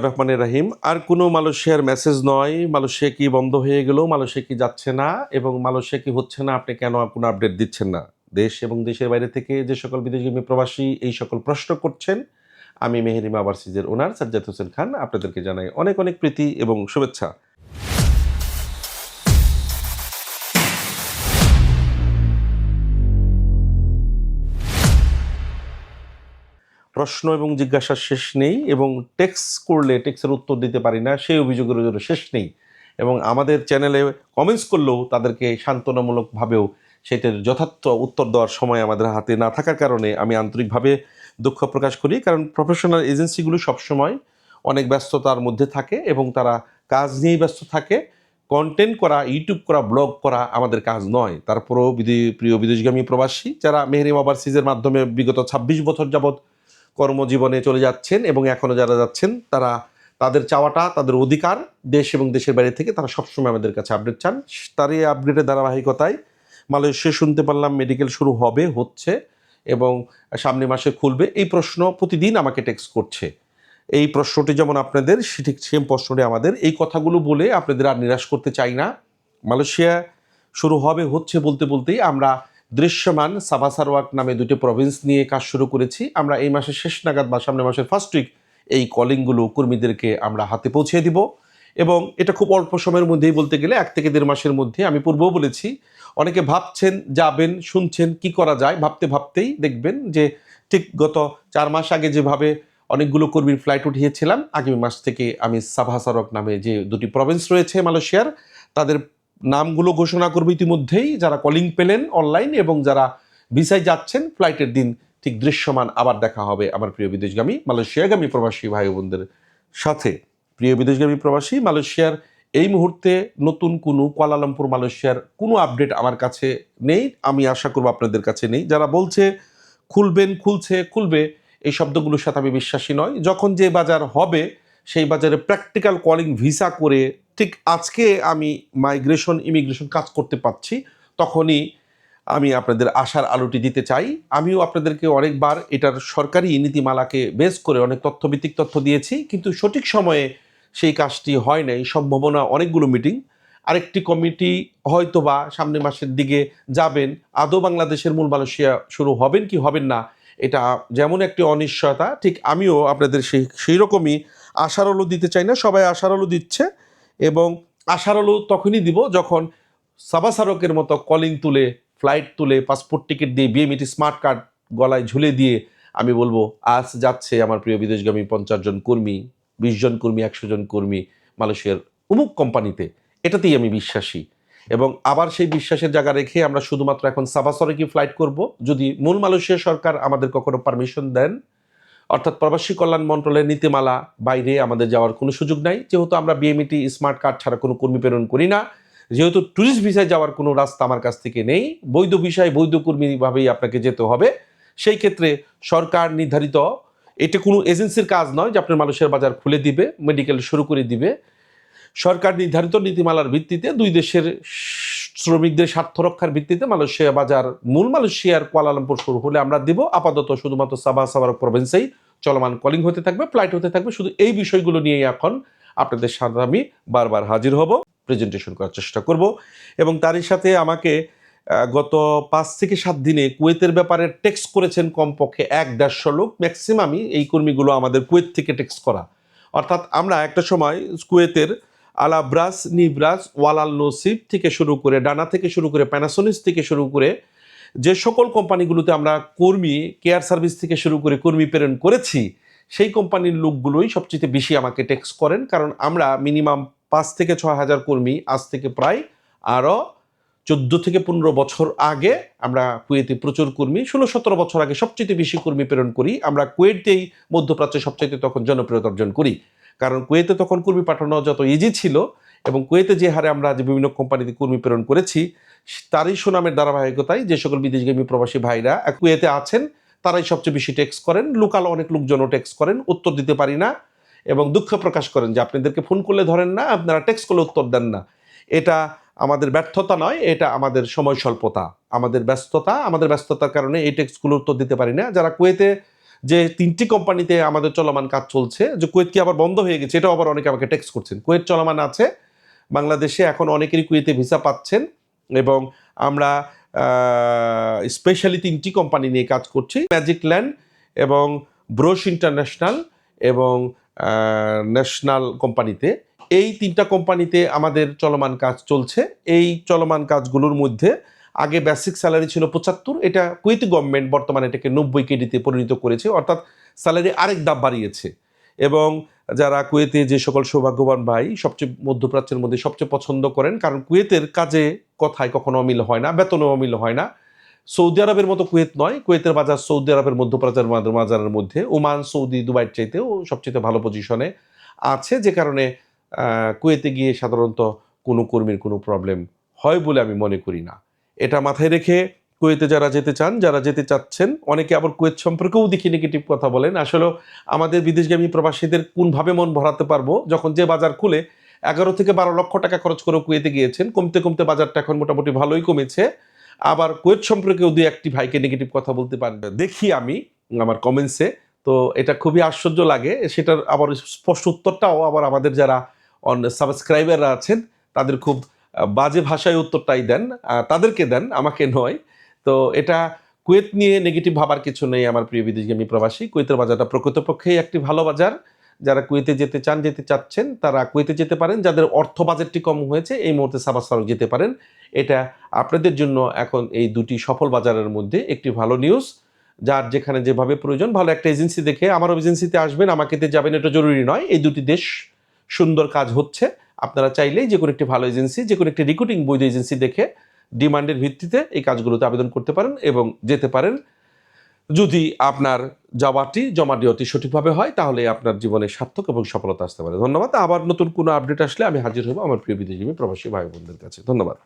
রহমানের রাহিম। আর কোনো মালয়েশিয়ার মেসেজ নয়, মালয়েশিয়া কি বন্ধ হয়ে গেল, মালয়েশিয়া কি যাচ্ছে না, এবং মালয়েশিয়া কি হচ্ছে না, আপনি কেন কোনো আপডেট দিচ্ছেন না? দেশ এবং দেশের বাইরে থেকে যে সকল বিদেশগামী প্রবাসী এই সকল প্রশ্ন করছেন, আমি মেহেরিমা ওভারসিজের ওনার সাজ্জাদ হোসেন খান, আপনাদেরকে জানাই অনেক অনেক প্রীতি এবং শুভেচ্ছা। প্রশ্ন এবং জিজ্ঞাসার শেষ নেই এবং টেক্স করলে টেক্সের উত্তর দিতে পারি না, সেই অভিযোগের জন্য শেষ নেই। এবং আমাদের চ্যানেলে কমেন্টস করলেও তাদেরকে সান্ত্বনামূলকভাবেও সেটার যথার্থ উত্তর দেওয়ার সময় আমাদের হাতে না থাকার কারণে আমি আন্তরিকভাবে দুঃখ প্রকাশ করি। কারণ প্রফেশনাল এজেন্সিগুলো সবসময় অনেক ব্যস্ততার মধ্যে থাকে এবং তারা কাজ নিয়েই ব্যস্ত থাকে। কন্টেন্ট করা ইউটিউব করা ব্লগ করা আমাদের কাজ নয়। তারপরেও বিদে প্রিয় বিদেশগামী প্রবাসী, যারা মেহরিম ওভারসিজের মাধ্যমে বিগত ছাব্বিশ বছর যাবৎ কর্মজীবনে চলে যাচ্ছেন এবং এখনও যারা যাচ্ছেন, তারা তাদের চাওয়াটা, তাদের অধিকার দেশ এবং দেশের বাইরে থেকে তারা সবসময় আমাদের কাছে আপডেট চান। তারই আপডেটের ধারাবাহিকতায় মালয়েশিয়া শুনতে পারলাম মেডিকেল শুরু হবে, হচ্ছে এবং সামনে মাসে খুলবে। এই প্রশ্ন প্রতিদিন আমাকে টেক্সট করছে। এই প্রশ্নটি যেমন আপনাদের ঠিক সেম প্রশ্নটি আমাদের। এই কথাগুলো বলে আপনাদের আর নিরাশ করতে চাই না। মালয়েশিয়া শুরু হবে, হচ্ছে বলতে বলতেই আমরা দৃশ্যমান সাবা সারওয়াক নামে দুটি প্রভিন্স নিয়ে কাজ শুরু করেছি। আমরা এই মাসের শেষ নাগাদ বা সামনের মাসের ফার্স্ট উইক এই কলিংগুলো কর্মীদেরকে আমরা হাতে পৌঁছে দিব। এবং এটা খুব অল্প সময়ের মধ্যেই বলতে গেলে এক থেকে দেড় মাসের মধ্যে আমি পূর্বেও বলেছি, অনেকে ভাবছেন, যাবেন, শুনছেন, কি করা যায়? ভাবতে ভাবতেই দেখবেন যে ঠিক গত চার মাস আগে যেভাবে অনেকগুলো কর্মীর ফ্লাইট উঠিয়েছিলাম, আগামী মাস থেকে আমি সাভা সারক নামে যে দুটি প্রভিন্স রয়েছে মালয়েশিয়ার, তাদের নামগুলো ঘোষণা করব ইতিমধ্যেই। যারা কলিং পেলেন অনলাইন এবং যারা ভিসায় যাচ্ছেন ফ্লাইটের দিন ঠিক দৃশ্যমান আবার দেখা হবে আমার প্রিয় বিদেশগামী, মালয়েশিয়াগামী প্রবাসী ভাই বোনদের সাথে। প্রিয় বিদেশগামী প্রবাসী, মালয়েশিয়ার এই মুহূর্তে নতুন কোনো কুয়ালালামপুর, মালয়েশিয়ার কোনো আপডেট আমার কাছে নেই, আমি আশা করব আপনাদের কাছে নেই। যারা বলছে খুলবেন, খুলছে, খুলবে, এই শব্দগুলোর সাথে আমি বিশ্বাসী নয় যখন যে বাজার হবে, সেই বাজারে প্র্যাকটিক্যাল কলিং ভিসা করে ঠিক আজকে আমি মাইগ্রেশন ইমিগ্রেশন কাজ করতে পারছি, তখনই আমি আপনাদের আশার আলোটি দিতে চাই। আমিও আপনাদেরকে অনেকবার এটার সরকারি নীতিমালাকে বেস করে অনেক তথ্যভিত্তিক তথ্য দিয়েছি, কিন্তু সঠিক সময়ে সেই কাজটি হয় নাই, সম্ভাবনা অনেকগুলো মিটিং আরেকটি কমিটি হয়তো বা সামনের মাসের দিকে যাবেন, আদৌ বাংলাদেশের মূল মালয়েশিয়া শুরু হবেন কি হবেন না, এটা যেমন একটি অনিশ্চয়তা, ঠিক আমিও আপনাদের সেই সেই রকমই আশার আলো দিতে চাই না, সবাই আশার আলো দিচ্ছে। এবং আশার আলো তখনই দিব যখন সাবাসারকের মতো কলিং তুলে, ফ্লাইট তুলে, পাসপোর্ট টিকিট দিয়ে বিএমইটি স্মার্ট কার্ড গলায় ঝুলে দিয়ে আমি বলব, আজ যাচ্ছে আমার প্রিয় বিদেশগামী পঞ্চাশ জন কর্মী, বিশ জন কর্মী, একশো জন কর্মী মালয়েশিয়ার অমুক কোম্পানিতে। এটাতেই আমি বিশ্বাসী। এবং আবার সেই বিশ্বাসের জায়গা রেখে আমরা শুধুমাত্র এখন সাবাসরে কি ফ্লাইট করব। যদি মূল মালয়েশিয়া সরকার আমাদের কখনো পারমিশন দেন অর্থাৎ প্রবাসী কল্যাণ মন্ত্রণালয়ের নীতিমালা বাইরে আমাদের যাওয়ার কোনো সুযোগ নাই। যেহেতু আমরা বিএমইটি স্মার্ট কার্ড ছাড়া কোনো কর্মী প্রেরণ করি না, যেহেতু ট্যুরিস্ট ভিসায় যাওয়ার কোনো রাস্তা আমার কাছ থেকে নেই, বৈধ ভিসায় বৈধ কর্মীভাবেই আপনাকে যেতে হবে। সেই ক্ষেত্রে সরকার নির্ধারিত, এটা কোনো এজেন্সির কাজ নয় যে আপনার মানুষের বাজার খুলে দিবে মেডিকেল শুরু করে দিবে। সরকার নির্ধারিত নীতিমালার ভিত্তিতে দুই দেশের শ্রমিকদের স্বার্থ রক্ষার ভিত্তিতে মালয়েশিয়া বাজার, মূল মালয়েশিয়ার কুয়ালালামপুর শুরু হলে আমরা দিব আপাতত শুধুমাত্র সাবা সাবার প্রভিন্সেই চলমান কলিং হতে থাকবে, ফ্লাইট হতে থাকবে। শুধু এই বিষয়গুলো নিয়েই এখন আপনাদের সাথে আমি বারবার হাজির হব, প্রেজেন্টেশন করার চেষ্টা করব। এবং তারই সাথে আমাকে গত পাঁচ থেকে সাত দিনে কুয়েতের ব্যাপারে টেক্স করেছেন কমপক্ষে এক দেড়শো লোক। ম্যাক্সিমামই এই কর্মীগুলো আমাদের কুয়েত থেকে টেক্স করা। অর্থাৎ আমরা একটা সময় কুয়েতের আলাব্রাস নিব্রাস ওয়ালাল নসিব থেকে শুরু করে, ডানা থেকে শুরু করে প্যানাসোনিস থেকে শুরু করে যে সকল কোম্পানিগুলোতে আমরা কর্মী কেয়ার সার্ভিস থেকে শুরু করে কর্মী প্রেরণ করেছি, সেই কোম্পানির লোকগুলোই সবচেয়ে বেশি আমাকে টেক্সট করেন। কারণ আমরা মিনিমাম পাঁচ থেকে ছয় হাজার কর্মী আজ থেকে প্রায় আরও চোদ্দ থেকে পনেরো বছর আগে আমরা কুয়েতে প্রচুর কর্মী, ষোলো সতেরো বছর আগে সবচেয়ে বেশি কর্মী প্রেরণ করি। আমরা কুয়েতেই মধ্যপ্রাচ্যে সবচাইতে তখন জনপ্রিয়তা অর্জন করি। কারণ কুয়েতে তখন কর্মী পাঠানো যত ইজি ছিল এবং কুয়েতে যে হারে আমরা যে বিভিন্ন কোম্পানিতে কর্মী প্রেরণ করেছি, তারই সুনামের ধারাবাহিকতায় যে সকল বিদেশগামী প্রবাসী ভাইরা কুয়েতে আছেন, তারাই সবচেয়ে বেশি টেক্স করেন। লোকাল অনেক লোকজনও টেক্স করেন, উত্তর দিতে পারি না এবং দুঃখ প্রকাশ করেন যে আপনাদেরকে ফোন করলে ধরেন না, আপনারা টেক্সট করলে উত্তর দেন না। এটা আমাদের ব্যর্থতা নয়, এটা আমাদের সময় স্বল্পতা। আমাদের ব্যস্ততা, আমাদের ব্যস্ততার কারণে এই টেক্সটগুলো উত্তর দিতে পারি না। যারা কুয়েতে যে তিনটি কোম্পানিতে আমাদের চলমান কাজ চলছে, যে কুয়েত কি আবার বন্ধ হয়ে গেছে? এটাও আবার অনেকে আমাকে টেক্সট করছেন। কুয়েত চলমান আছে, বাংলাদেশে এখন অনেকেরই কুয়েতে ভিসা পাচ্ছেন এবং আমরা স্পেশালি তিনটি কোম্পানি নিয়ে কাজ করছি ম্যাজিক ল্যান্ড এবং ব্রোশ ইন্টারন্যাশনাল এবং ন্যাশনাল কোম্পানিতে এই তিনটা কোম্পানিতে আমাদের চলমান কাজ চলছে। এই চলমান কাজগুলোর মধ্যে আগে বেসিক স্যালারি ছিল পঁচাত্তর, এটা কুয়েতি গভর্নমেন্ট বর্তমানে এটাকে নব্বই কেডিতে পরিণত করেছে, অর্থাৎ স্যালারি আরেক ধাপ বাড়িয়েছে। এবং যারা কুয়েতে যে সকল সৌভাগ্যবান ভাই সবচেয়ে মধ্যপ্রাচ্যের মধ্যে সবচেয়ে পছন্দ করেন, কারণ কুয়েতের কাজে কথায় কখনো অমিল হয় না, বেতনও অমিল হয় না। সৌদি আরবের মতো কুয়েত নয় কুয়েতের বাজার সৌদি আরবের মধ্যপ্রাচ্যের বাজারের মধ্যে। ওমান, সৌদি দুবাইয়ের চাইতেও সবচেয়ে ভালো পজিশনে আছে, যে কারণে কুয়েতে গিয়ে সাধারণত কোনো কর্মীর কোনো প্রবলেম হয় বলে আমি মনে করি না। এটা মাথায় রেখে কুয়েতে যারা যেতে চান, যারা যেতে চাচ্ছেন, অনেকে আবার কুয়েত সম্পর্কেও দেখি নেগেটিভ কথা বলেন। আসলে আমাদের বিদেশগামী প্রবাসীদের কোনভাবে মন ভরাতে পারব? যখন যে বাজার খুলে এগারো থেকে বারো লক্ষ টাকা খরচ করে কুয়েতে গিয়েছেন, কমতে কমতে বাজারটা এখন মোটামুটি ভালোই কমেছে। আবার কুয়েত সম্পর্কেও দুই একটি ভাইকে নেগেটিভ কথা বলতে পারবে। দেখি আমি আমার কমেন্টসে তো এটা খুবই আশ্চর্য লাগে। সেটার আবার স্পষ্ট উত্তরটাও আবার আমাদের যারা অন সাবস্ক্রাইবাররা আছেন, তাদের খুব বাজে ভাষায় উত্তরটাই দেন তাদেরকে দেন, আমাকে নয়। তো এটা কুয়েত নিয়ে নেগেটিভ ভাবার কিছু নেই আমার প্রিয় বিদেশগামী প্রবাসী। কুয়েতের বাজারটা প্রকৃতপক্ষেই একটি ভালো বাজার। যারা কুয়েতে যেতে চান, যেতে চাচ্ছেন, তারা কুয়েতে যেতে পারেন। যাদের অর্থ বাজেটটি কম হয়েছে, এই মুহূর্তে সাবাসারও যেতে পারেন। এটা আপনাদের জন্য এখন এই দুটি সফল বাজারের মধ্যে একটি ভালো নিউজ যার যেখানে যেভাবে প্রয়োজন, ভালো একটা এজেন্সি দেখে, আমারও এজেন্সিতে আসবেন আমাকেতে যাবেন, এটা জরুরি নয়। এই দুটি দেশ সুন্দর কাজ হচ্ছে। আপনারা চাইলেই যে কোনো একটি ভালো এজেন্সি যে কোনো একটি রিক্রুটিং বৈধ এজেন্সি দেখে ডিমান্ডের ভিত্তিতে এই কাজগুলোতে আবেদন করতে পারেন এবং যেতে পারেন। যদি আপনার যাওয়াটি জমা দেওয়াটি সঠিকভাবে হয়, তাহলে আপনার জীবনে সার্থক এবং সফলতা আসতে পারে। ধন্যবাদ। আবার নতুন কোনো আপডেট আসলে আমি হাজির হব আমার প্রিয় বিদেশি প্রবাসী ভাই বোনদের কাছে। ধন্যবাদ।